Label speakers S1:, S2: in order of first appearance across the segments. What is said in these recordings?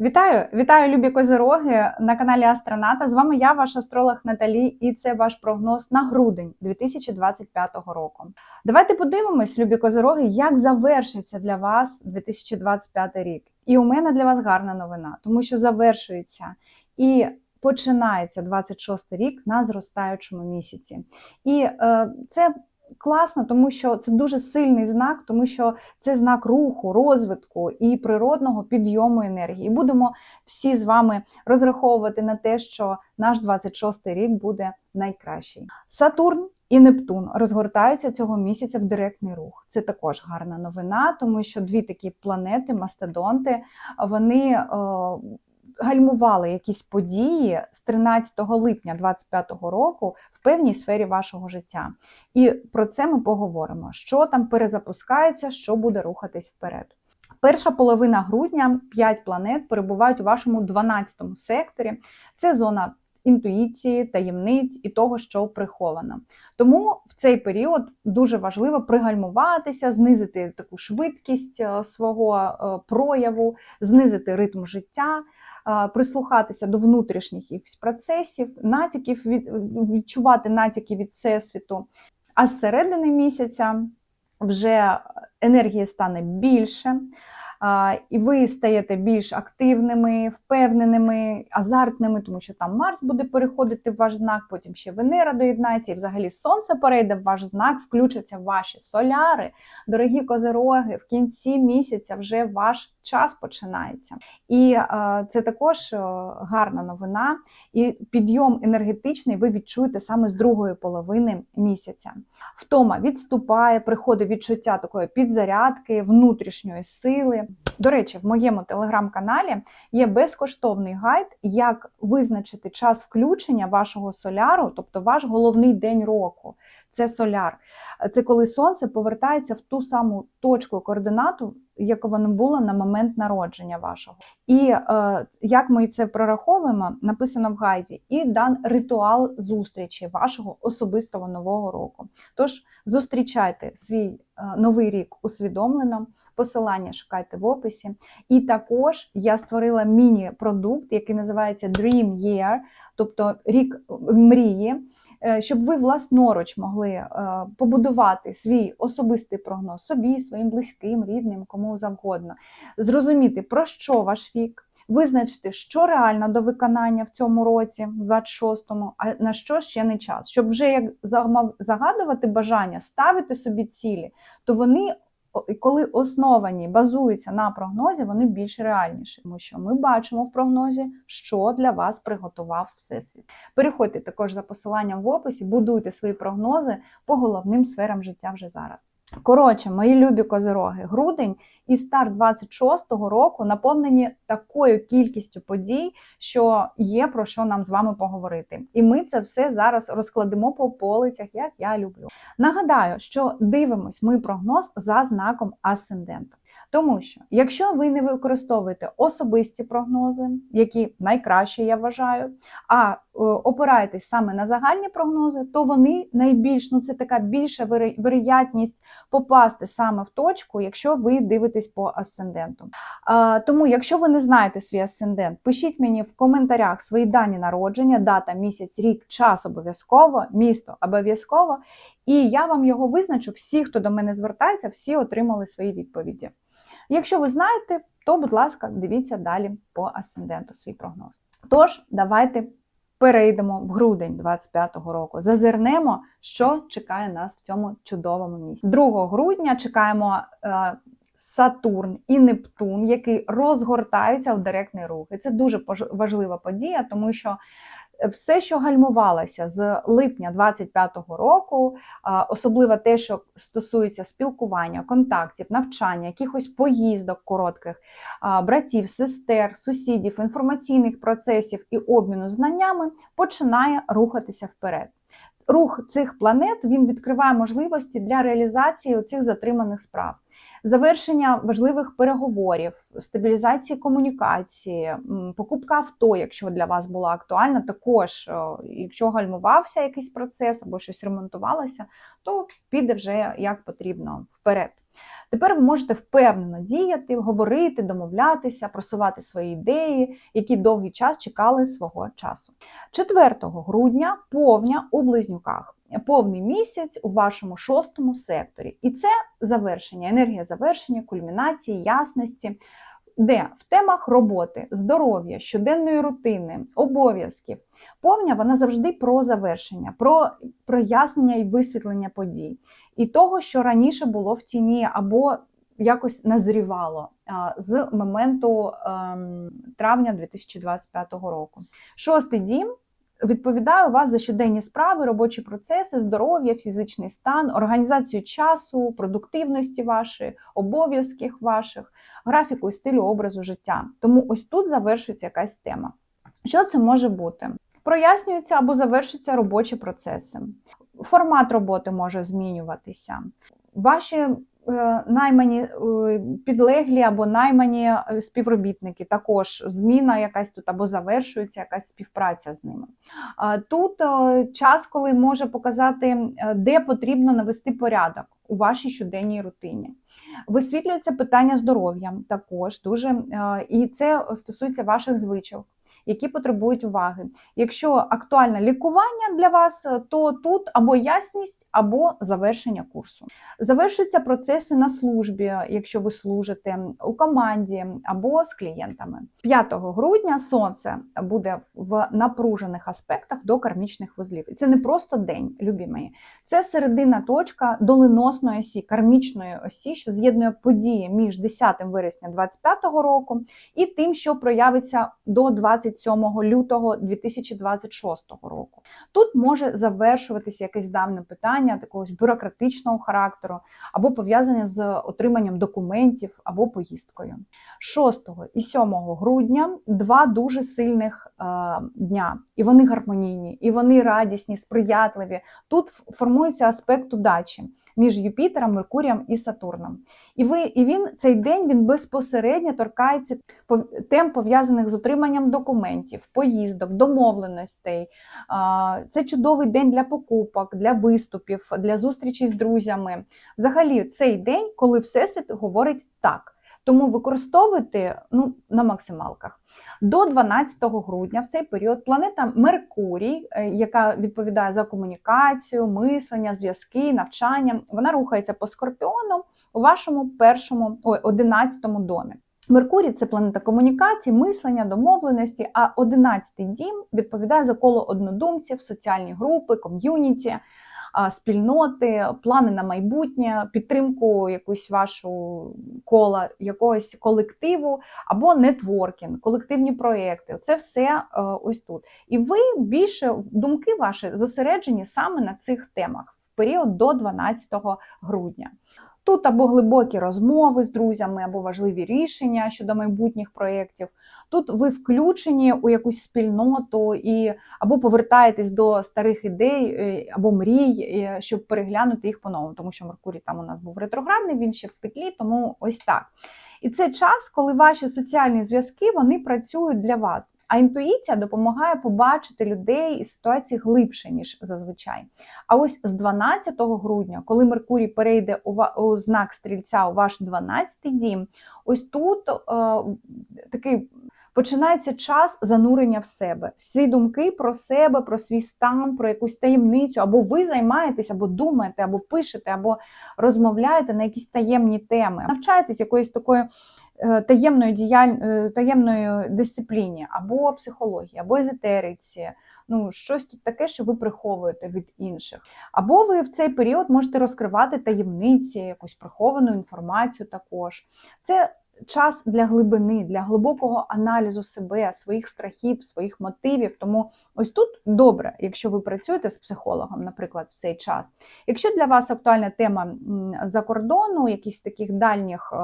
S1: Вітаю, вітаю, любі козироги на каналі Астроната. З вами я, ваш астролог Наталі, і це ваш прогноз на грудень 2025 року. Давайте подивимось, любі козироги, як завершиться для вас 2025 рік. І у мене для вас гарна новина, тому що завершується і починається 26 рік на зростаючому місяці. І е, це класно, тому що це дуже сильний знак, тому що це знак руху, розвитку і природного підйому енергії. Будемо всі з вами розраховувати на те, що наш 26-й рік буде найкращий. Сатурн. І Нептун розгортаються цього місяця в директний рух. Це також гарна новина, тому що дві такі планети, мастодонти, вони е, гальмували якісь події з 13 липня 2025 року в певній сфері вашого життя. І про це ми поговоримо: що там перезапускається, що буде рухатись вперед. Перша половина грудня 5 планет перебувають у вашому 12 секторі. Це зона інтуїції, таємниць і того, що приховано. Тому в цей період дуже важливо пригальмуватися, знизити таку швидкість е, свого е, прояву, знизити ритм життя, е, прислухатися до внутрішніх якихось процесів, натяків відчувати натяки від всесвіту. А з середини місяця вже енергії стане більше і ви стаєте більш активними, впевненими, азартними, тому що там Марс буде переходити в ваш знак, потім ще Венера доєднається, і взагалі Сонце перейде в ваш знак, включаться ваші соляри, дорогі козероги. В кінці місяця вже ваш час починається. І е, це також е, гарна новина. І підйом енергетичний ви відчуєте саме з другої половини місяця. Втома відступає, приходить відчуття такої підзарядки, внутрішньої сили. До речі, в моєму телеграм-каналі є безкоштовний гайд, як визначити час включення вашого соляру, тобто ваш головний день року. Це соляр. Це коли сонце повертається в ту саму точку координату, яка воно було на момент народження вашого. І е, як ми це прораховуємо, написано в гайді, і дан ритуал зустрічі вашого особистого нового року. Тож зустрічайте свій е, новий рік усвідомлено. Посилання шукайте в описі. І також я створила міні-продукт, який називається Dream Year, тобто рік мрії, е, щоб ви власноруч могли е, побудувати свій особистий прогноз собі, своїм близьким, рідним, кому завгодно, зрозуміти, про що ваш рік. Визначити, що реально до виконання в цьому році, в 26-му, а на що ще не час. Щоб вже як загадувати бажання, ставити собі цілі, то вони коли основані базуються на прогнозі, вони більш реальніші, тому що ми бачимо в прогнозі, що для вас приготував всесвіт. Переходьте також за посиланням в описі, будуйте свої прогнози по головним сферам життя вже зараз. Коротше, мої любі козироги, грудень і старт 26-го року наповнені такою кількістю подій, що є про що нам з вами поговорити. І ми це все зараз розкладемо по полицях, як я люблю. Нагадаю, що дивимось ми прогноз за знаком асценденту. Тому що, якщо ви не використовуєте особисті прогнози, які найкращі, я вважаю, а е, опираєтесь саме на загальні прогнози, то вони найбільш, ну це така більша вероятність попасти саме в точку, якщо ви дивитесь по асценденту. А, Тому, якщо ви не знаєте свій асцендент, пишіть мені в коментарях свої дані народження, дата, місяць, рік, час обов'язково, місто обов'язково, і я вам його визначу. Всі, хто до мене звертається, всі отримали свої відповіді. Якщо ви знаєте, то, будь ласка, дивіться далі по асценденту свій прогноз. Тож, давайте перейдемо в грудень 25-го року. Зазирнемо, що чекає нас в цьому чудовому місці. 2 грудня чекаємо. Е, Сатурн і Нептун, які розгортаються в директний рух. І це дуже важлива подія, тому що все, що гальмувалося з липня 25-го року, особливо те, що стосується спілкування, контактів, навчання, якихось поїздок коротких, братів, сестер, сусідів, інформаційних процесів і обміну знаннями, починає рухатися вперед. Рух цих планет він відкриває можливості для реалізації цих затриманих справ. Завершення важливих переговорів, стабілізації комунікації, покупка авто, якщо для вас була актуальна, також, е, якщо гальмувався якийсь процес або щось ремонтувалося, то піде вже як потрібно вперед. Тепер ви можете впевнено діяти, говорити, домовлятися, просувати свої ідеї, які довгий час чекали свого часу. 4 грудня повня у близнюках. Повний місяць у вашому шостому секторі. І це завершення, енергія завершення, кульмінації, ясності, де в темах роботи, здоров'я, щоденної рутини, обов'язків. Повня вона завжди про завершення, про прояснення і висвітлення подій, і того, що раніше було в тіні або якось назрівало з моменту ем, травня 2025 року. Шостий дім відповідає у вас за щоденні справи, робочі процеси, здоров'я, фізичний стан, організацію часу, продуктивності вашої, обов'язків ваших, графіку і стилю образу життя. Тому ось тут завершується якась тема. Що це може бути? Прояснюються або завершуються робочі процеси. Формат роботи може змінюватися. Ваші наймані е, підлеглі або наймані е, співробітники, також зміна якась тут або завершується якась співпраця з ними. Тут е, час, коли може показати, е, де потрібно навести порядок у вашій щоденній рутині. Висвітлюються питання здоров'я також дуже, е, і це стосується ваших звичок. Які потребують уваги. Якщо актуальне лікування для вас, то тут або ясність, або завершення курсу. Завершуються процеси на службі, якщо ви служите у команді або з клієнтами. 5 грудня сонце буде в напружених аспектах до кармічних вузлів. І це не просто день, любі мої, це середина точка доленосної осі, кармічної осі, що з'єднує події між 10 вересня 2025 року і тим, що проявиться до 27 лютого 2026 року. Тут може завершуватися якесь давне питання такогось бюрократичного характеру, або пов'язане з отриманням документів або поїздкою. 6 і 7 грудня два дуже сильних е, дня, і вони гармонійні, і вони радісні, сприятливі. Тут формується аспект удачі між Юпітером, Меркурієм і Сатурном. І ви, і він цей день він безпосередньо торкається тем, пов'язаних з отриманням документів, поїздок, домовленостей. Це чудовий день для покупок, для виступів, для зустрічі з друзями. Взагалі, цей день, коли Всесвіт говорить так. Тому використовуйте ну, на максималках. До 12 грудня в цей період планета Меркурій, е, яка відповідає за комунікацію, мислення, зв'язки, навчання, вона рухається по скорпіону у вашому першому ой, 11 домі. Меркурій це планета комунікації, мислення, домовленості, а 11-й дім відповідає за коло однодумців, соціальні групи, ком'юніті, спільноти, плани на майбутнє, підтримку якусь вашу кола, якогось колективу або нетворкінг, колективні проекти. Це все е, ось тут. І ви більше думки ваші зосереджені саме на цих темах в період до 12 грудня. Тут або глибокі розмови з друзями, або важливі рішення щодо майбутніх проєктів. Тут ви включені у якусь спільноту і або повертаєтесь до старих ідей е, або мрій, е, щоб переглянути їх по-новому, тому що Меркурій там у нас був ретроградний, він ще в петлі, тому ось так. І це час, коли ваші соціальні зв'язки вони працюють для вас. А інтуїція допомагає побачити людей і ситуації глибше, ніж зазвичай. А ось з 12 грудня, коли Меркурій перейде у знак стрільця у ваш 12-й дім, ось тут е, такий починається час занурення в себе. Всі думки про себе, про свій стан, про якусь таємницю, або ви займаєтесь, або думаєте, або пишете, або розмовляєте на якісь таємні теми. Навчаєтесь якоїсь такої. Е, таємної діяль... Е, таємної дисципліні, або психології, або езотериці, ну щось тут таке, що ви приховуєте від інших. Або ви в цей період можете розкривати таємниці, якусь приховану інформацію також. Це час для глибини, для глибокого аналізу себе, своїх страхів, своїх мотивів. Тому ось тут добре, якщо ви працюєте з психологом, наприклад, в цей час. Якщо для вас актуальна тема за кордону, якихось таких дальніх е,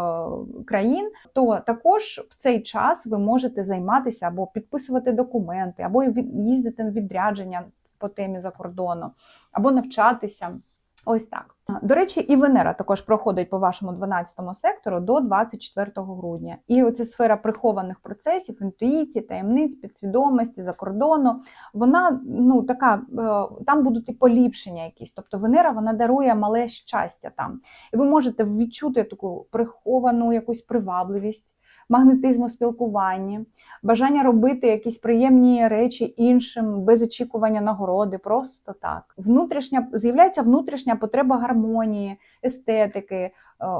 S1: країн, то також в цей час ви можете займатися або підписувати документи, або їздити на відрядження по темі за кордону, або навчатися. Ось так. До речі, і Венера також проходить по вашому 12 сектору до 24 грудня. І оця сфера прихованих процесів, інтуїції, таємниць, підсвідомості, за кордону, вона ну така, е, там будуть і поліпшення якісь. Тобто Венера вона дарує мале щастя там. І ви можете відчути таку приховану якусь привабливість магнетизм у спілкуванні, бажання робити якісь приємні речі іншим без очікування нагороди, просто так. Внутрішня з'являється внутрішня потреба гармонії, естетики е,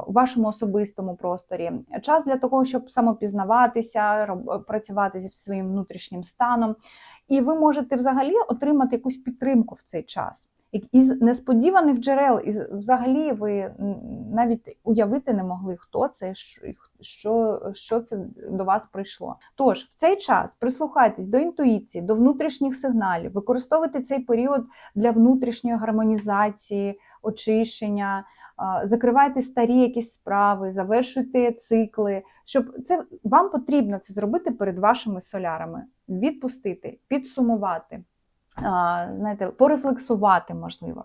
S1: у вашому особистому просторі. Час для того, щоб самопізнаватися, працювати зі своїм внутрішнім станом. І ви можете взагалі отримати якусь підтримку в цей час. Із несподіваних джерел, із взагалі ви навіть уявити не могли, хто це, що, що, це до вас прийшло. Тож в цей час прислухайтесь до інтуїції, до внутрішніх сигналів, використовуйте цей період для внутрішньої гармонізації, очищення. Закривайте старі якісь справи, завершуйте цикли, щоб це вам потрібно це зробити перед вашими солярами, відпустити, підсумувати знаєте, порефлексувати можливо.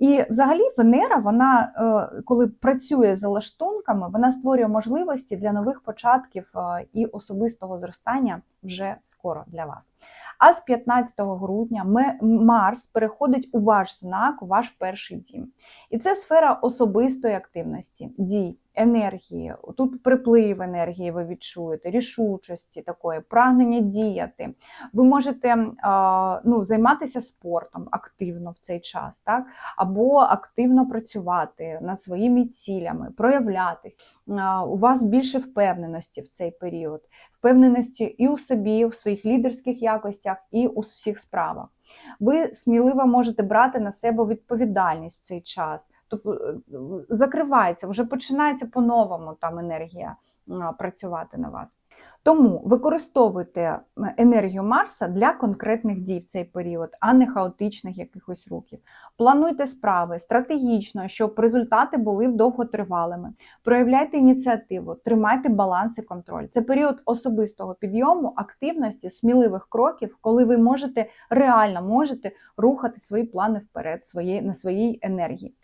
S1: І взагалі Венера, вона, е, коли працює за лаштунками, вона створює можливості для нових початків е, і особистого зростання вже скоро для вас. А з 15 грудня Марс переходить у ваш знак, у ваш перший дім. І це сфера особистої активності, дій, енергії. Тут приплив енергії ви відчуєте, рішучості такої, прагнення діяти. Ви можете ну, займатися спортом активно в цей час, так? або активно працювати над своїми цілями, проявлятись. У вас більше впевненості в цей період, впевненості і у собі, у своїх лідерських якостях, і у всіх справах. Ви сміливо можете брати на себе відповідальність в цей час. Тобто е, закривається, вже починається по-новому там енергія працювати на вас. Тому використовуйте енергію Марса для конкретних дій в цей період, а не хаотичних якихось рухів. Плануйте справи стратегічно, щоб результати були довготривалими. Проявляйте ініціативу, тримайте баланс і контроль. Це період особистого підйому, активності, сміливих кроків, коли ви можете реально можете рухати свої плани вперед свої, на своїй енергії.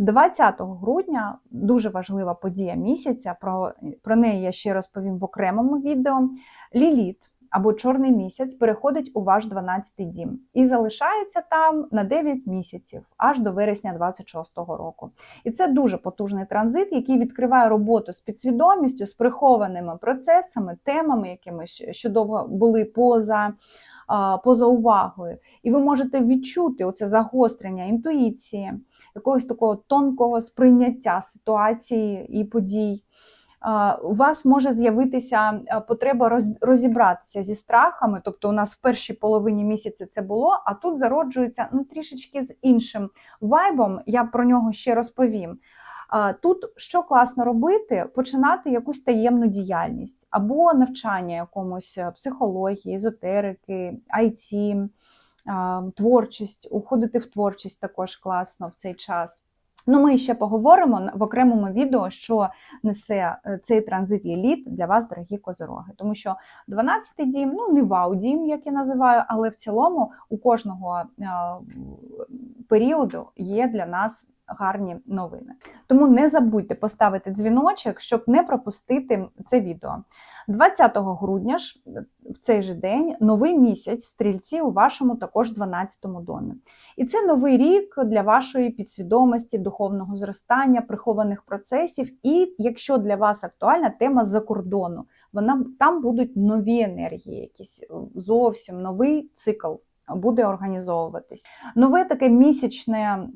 S1: 20 грудня дуже важлива подія місяця. Про, про неї я ще розповім в окремому відео. Ліліт або чорний місяць переходить у ваш 12-й дім і залишається там на 9 місяців аж до вересня 26-го року. І це дуже потужний транзит, який відкриває роботу з підсвідомістю, з прихованими процесами, темами, якимись, що довго були поза. Поза увагою, і ви можете відчути оце загострення інтуїції, якогось такого тонкого сприйняття ситуації і подій. У вас може з'явитися потреба розібратися зі страхами. Тобто, у нас в першій половині місяця це було, а тут зароджується ну, трішечки з іншим вайбом. Я про нього ще розповім. Тут що класно робити, починати якусь таємну діяльність або навчання якомусь е, психології, езотерики, IT, творчість, уходити в творчість також класно в цей час. Ну, ми ще поговоримо в окремому відео, що несе е, цей транзит ліліт для вас, дорогі козороги. Тому що 12-й дім, ну не вау-дім, як я називаю, але в цілому у кожного періоду є для нас гарні новини. Тому не забудьте поставити дзвіночок, щоб не пропустити це відео. 20 грудня ж в цей же день новий місяць в стрільці у вашому також 12-му домі. І це новий рік для вашої підсвідомості, духовного зростання, прихованих процесів. І якщо для вас актуальна тема з-за кордону, вона там будуть нові енергії, якісь зовсім новий цикл. Буде організовуватись. Нове таке місячне,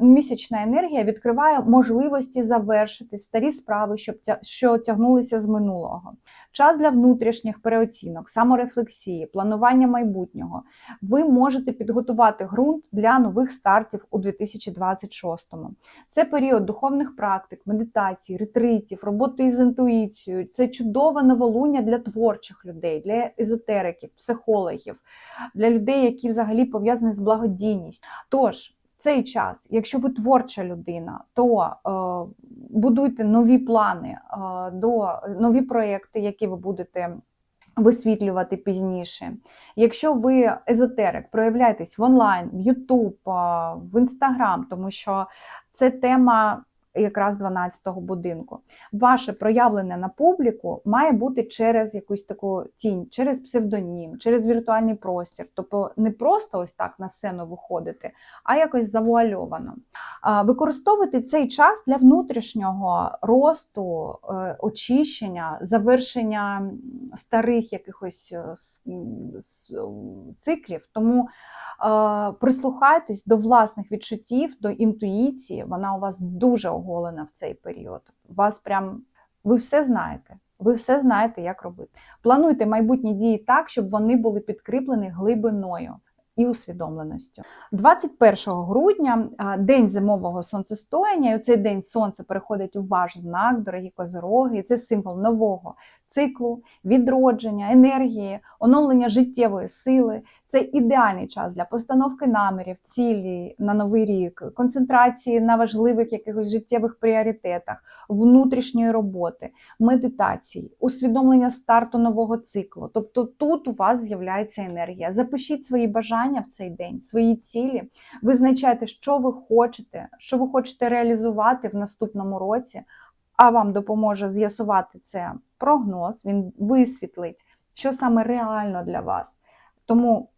S1: місячна енергія відкриває можливості завершити старі справи, щоб що тягнулися з минулого. Час для внутрішніх переоцінок, саморефлексії, планування майбутнього. Ви можете підготувати ґрунт для нових стартів у 2026-му. Це період духовних практик, медитацій, ретритів, роботи із інтуїцією. Це чудове новолуння для творчих людей, для езотериків, психологів, для людей, які взагалі пов'язані з благодійністю. Тож, цей час, якщо ви творча людина, то е, будуйте нові плани, е, до нові проекти, які ви будете висвітлювати пізніше. Якщо ви езотерик, проявляйтесь в онлайн, в Ютуб, в Інстаграм, тому що це тема якраз 12-го будинку. Ваше проявлення на публіку має бути через якусь таку тінь, через псевдонім, через віртуальний простір. Тобто не просто ось так на сцену виходити, а якось завуальовано. А, Використовуйте цей час для внутрішнього росту, е, очищення, завершення старих якихось е, циклів. Тому е, прислухайтесь до власних відчуттів, до інтуїції. Вона у вас дуже оголена в цей період. Вас прям ви все знаєте. Ви все знаєте, як робити. Плануйте майбутні дії так, щоб вони були підкріплені глибиною і усвідомленістю. 21 грудня, день зимового сонцестояння, і у цей день сонце переходить у ваш знак, дорогі козероги, і це символ нового циклу, відродження, енергії, оновлення життєвої сили. Це ідеальний час для постановки намірів, цілі на новий рік, концентрації на важливих якихось життєвих пріоритетах, внутрішньої роботи, медитації, усвідомлення старту нового циклу. Тобто тут у вас з'являється енергія. Запишіть свої бажання в цей день, свої цілі, визначайте, що ви хочете, що ви хочете реалізувати в наступному році. А вам допоможе з'ясувати це прогноз, він висвітлить, що саме реально для вас. Тому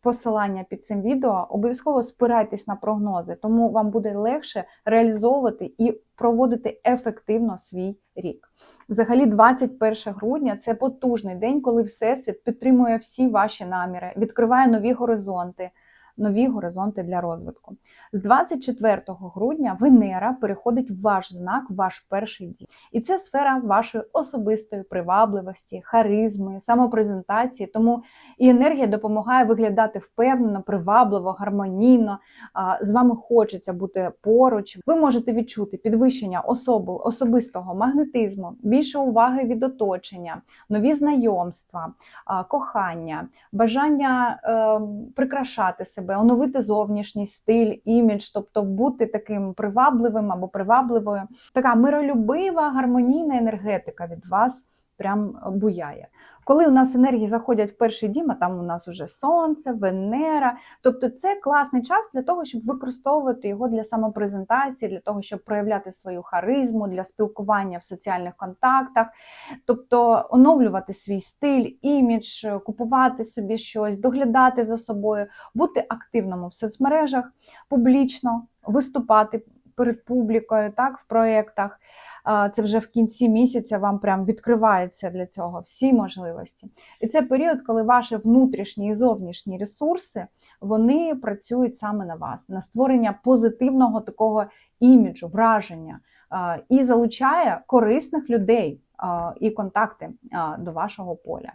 S1: посилання під цим відео обов'язково спирайтесь на прогнози, тому вам буде легше реалізовувати і проводити ефективно свій рік. Взагалі, 21 грудня це потужний день, коли Всесвіт підтримує всі ваші наміри, відкриває нові горизонти. Нові горизонти для розвитку. З 24 грудня Венера переходить в ваш знак, ваш перший дім. І це сфера вашої особистої привабливості, харизми, самопрезентації. Тому і енергія допомагає виглядати впевнено, привабливо, гармонійно. З вами хочеться бути поруч. Ви можете відчути підвищення особи, особистого магнетизму, більше уваги від оточення, нові знайомства, кохання, бажання е, прикрашати себе, оновити зовнішній стиль, імідж, тобто бути таким привабливим або привабливою. Така миролюбива, гармонійна енергетика від вас прям буяє. Коли у нас енергії заходять в перший дім, а там у нас вже сонце, Венера. Тобто це класний час для того, щоб використовувати його для самопрезентації, для того, щоб проявляти свою харизму, для спілкування в соціальних контактах, тобто оновлювати свій стиль, імідж, купувати собі щось, доглядати за собою, бути активному в соцмережах, публічно виступати перед публікою, так, в проєктах. Це вже в кінці місяця вам прям відкриваються для цього всі можливості. І це період, коли ваші внутрішні і зовнішні ресурси вони працюють саме на вас, на створення позитивного такого іміджу, враження і залучає корисних людей і контакти до вашого поля.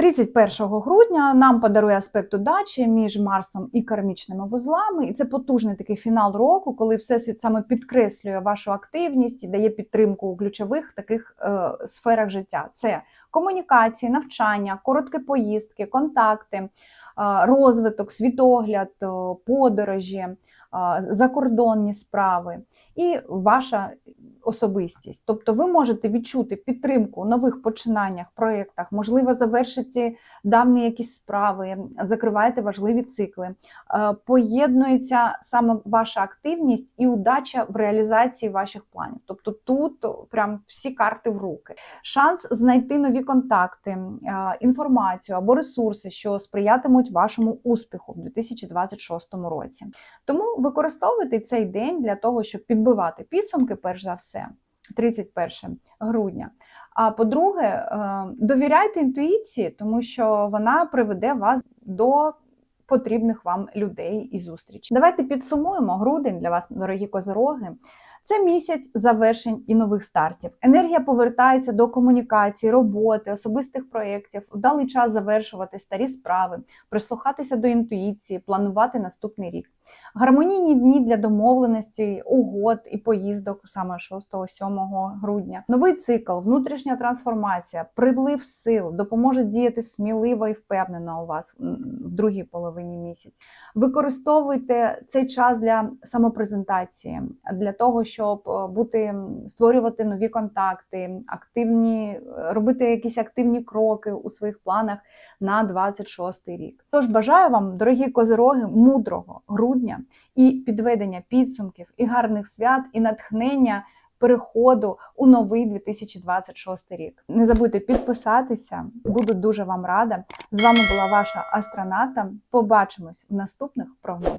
S1: 31 грудня нам подарує аспект удачі між Марсом і кармічними вузлами, і це потужний такий фінал року, коли всесвіт саме підкреслює вашу активність і дає підтримку у ключових таких е, сферах життя: це комунікації, навчання, короткі поїздки, контакти, е, розвиток, світогляд, е, подорожі, е, закордонні справи. І ваша особистість. Тобто ви можете відчути підтримку у нових починаннях, проєктах, можливо, завершити давні якісь справи, закриваєте важливі цикли. Е, Поєднується саме ваша активність і удача в реалізації ваших планів. Тобто тут прям всі карти в руки. Шанс знайти нові контакти, е, інформацію або ресурси, що сприятимуть вашому успіху в 2026 році. Тому використовуйте цей день для того, щоб підбивати підсумки, перш за все, 31 грудня. А по-друге, е, довіряйте інтуїції, тому що вона приведе вас до потрібних вам людей і зустрічей. Давайте підсумуємо грудень для вас, дорогі козироги. Це місяць завершень і нових стартів. Енергія повертається до комунікації, роботи, особистих проєктів, вдалий час завершувати старі справи, прислухатися до інтуїції, планувати наступний рік. Гармонійні дні для домовленості, угод і поїздок саме 6-7 грудня. Новий цикл, внутрішня трансформація, приплив сил допоможе діяти сміливо і впевнено у вас в другій половині місяця. Використовуйте цей час для самопрезентації, для того, щоб е, бути створювати нові контакти, активні робити якісь активні кроки у своїх планах на 26 рік. Тож бажаю вам, дорогі козироги, мудрого грудня і підведення підсумків, і гарних свят, і натхнення переходу у новий 2026 рік. Не забудьте підписатися, буду дуже вам рада. З вами була ваша астроната. Побачимось в наступних прогнозах.